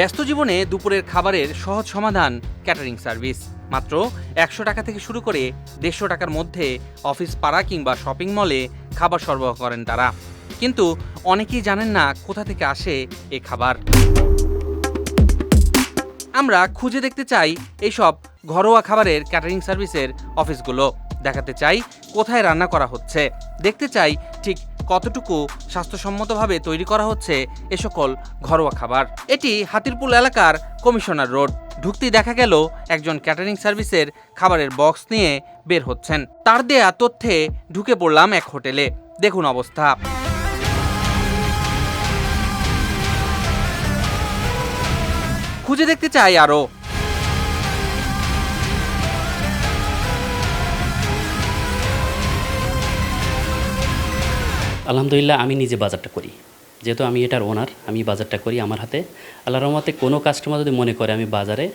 ব্যস্ত জীবনে দুপুরের খাবারের সহজ সমাধান ক্যাটারিং সার্ভিস। মাত্র একশো টাকা থেকে শুরু করে দেড়শো টাকার মধ্যে অফিস পাড়া কিংবা শপিং মলে খাবার সরবরাহ করেন তারা। কিন্তু অনেকেই জানেন না কোথা থেকে আসে এ খাবার। আমরা খুঁজে দেখতে চাই এইসব ঘরোয়া খাবারের ক্যাটারিং সার্ভিসের অফিসগুলো। দেখাতে চাই কোথায় রান্না করা হচ্ছে। দেখতে চাই কতটুকু স্বাস্থ্যসম্মতভাবে তৈরি করা হচ্ছে এ সকল ঘরোয়া খাবার। এটি হাতিরপুল এলাকার কমিশনার রোড। ঢুকতেই দেখা গেল একজন ক্যাটারিং সার্ভিসের খাবারের বক্স নিয়ে বের হচ্ছেন। তার দেয়া তথ্যে ঢুকে পড়লাম এক হোটেলে। দেখুন অবস্থা। খুঁজে দেখতে চাই আরও। আলহামদুলিল্লাহ আমি নিজে বাজারটা করি। যেহেতু আমি এটার ওনার আমি বাজারটা করি আমার হাতে। আল্লাহ রহমতে কোনো কাস্টমার যদি মনে করে আমি বাজারে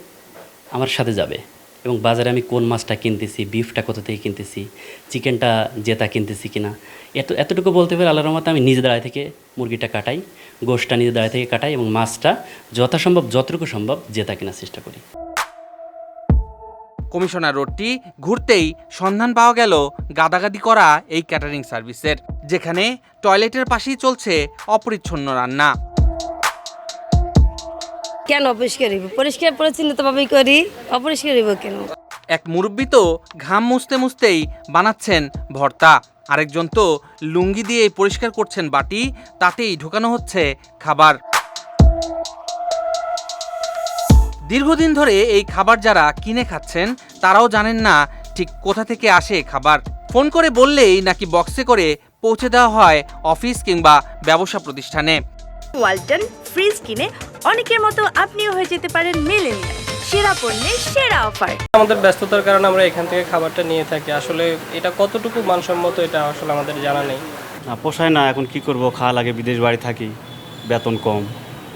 আমার সাথে যাবে এবং বাজারে আমি কোন মাছটা কিনতেছি বিফটা কোথা থেকে কিনতেছি, চিকেনটা জেতা কিনতেছি কিনা, এত, এতটুকু বলতে পারি আল্লাহ রহমতে আমি নিজে দাঁড়ায় থেকে মুরগিটা কাটাই, গোশটা নিজে দাঁড়ায় থেকে কাটাই এবং মাছটা যথাসম্ভব, যতটুকু সম্ভব জেতা কেনার চেষ্টা করি। কমিশনার রোডটি ঘুরতেই সন্ধান পাওয়া গেল গাদাগাদি করা এই ক্যাটারিং সার্ভিসের যেখানে টয়লেটের পাশেই চলছে অপরিচ্ছন্ন রান্না। কেন অপরিষ্কার হইব? পরিষ্কার পরিচ্ছন্নতাভাবেই করি অপরিষ্কার হইব কেন? এক মুরব্বি তো ঘাম মুছতে মুছতেই বানাচ্ছেন ভর্তা। আরেকজন তো লুঙ্গি দিয়ে পরিষ্কার করছেন বাটি তাতেই ঢোকানো হচ্ছে খাবার। দীর্ঘদিন ধরে এই খাবার যারা কিনে খাচ্ছেন তারাও জানেন না ঠিক কোথা থেকে আসে খাবার। ফোন করে বললেই নাকি বক্সে করে পৌঁছে দেওয়া হয় অফিস কিংবা ব্যবসা প্রতিষ্ঠানে। ওয়ালটন ফ্রিজ কিনে অনেকের মতো আপনিও হয়ে যেতে পারেন মিলেনিয়া সেরা পণ্যের সেরা অফার। আমাদের ব্যস্ততার কারণে আমরা এখান থেকে খাবারটা নিয়ে থাকি। আসলে এটা কতটুকু মানসম্মত এটা আসলে আমাদের জানা নেই। না পোষায় না এখন কি করব? খাওয়া লাগে বিদেশ বাড়ি থাকি বেতন কম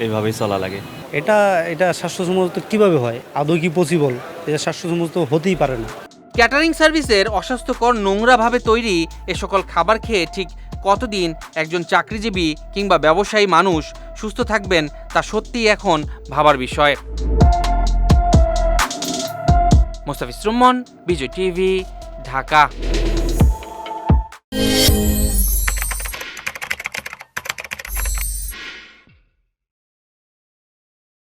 এইভাবেই চলা লাগে। এটা এটা স্বাস্থ্য স্বাস্থ্যসম্মত কীভাবে হয়? আদৌ কি পসিবল এটা স্বাস্থ্যসম্মত হতেই পারে না। ক্যাটারিং সার্ভিসের অস্বাস্থ্যকর নোংরাভাবে তৈরি এ সকল খাবার খেয়ে ঠিক কতদিন একজন চাকরিজীবী কিংবা ব্যবসায়ী মানুষ সুস্থ থাকবেন তা সত্যিই এখন ভাবার বিষয়। মোস্তাফিজ রুম্মন বিজয় টিভি, ঢাকা।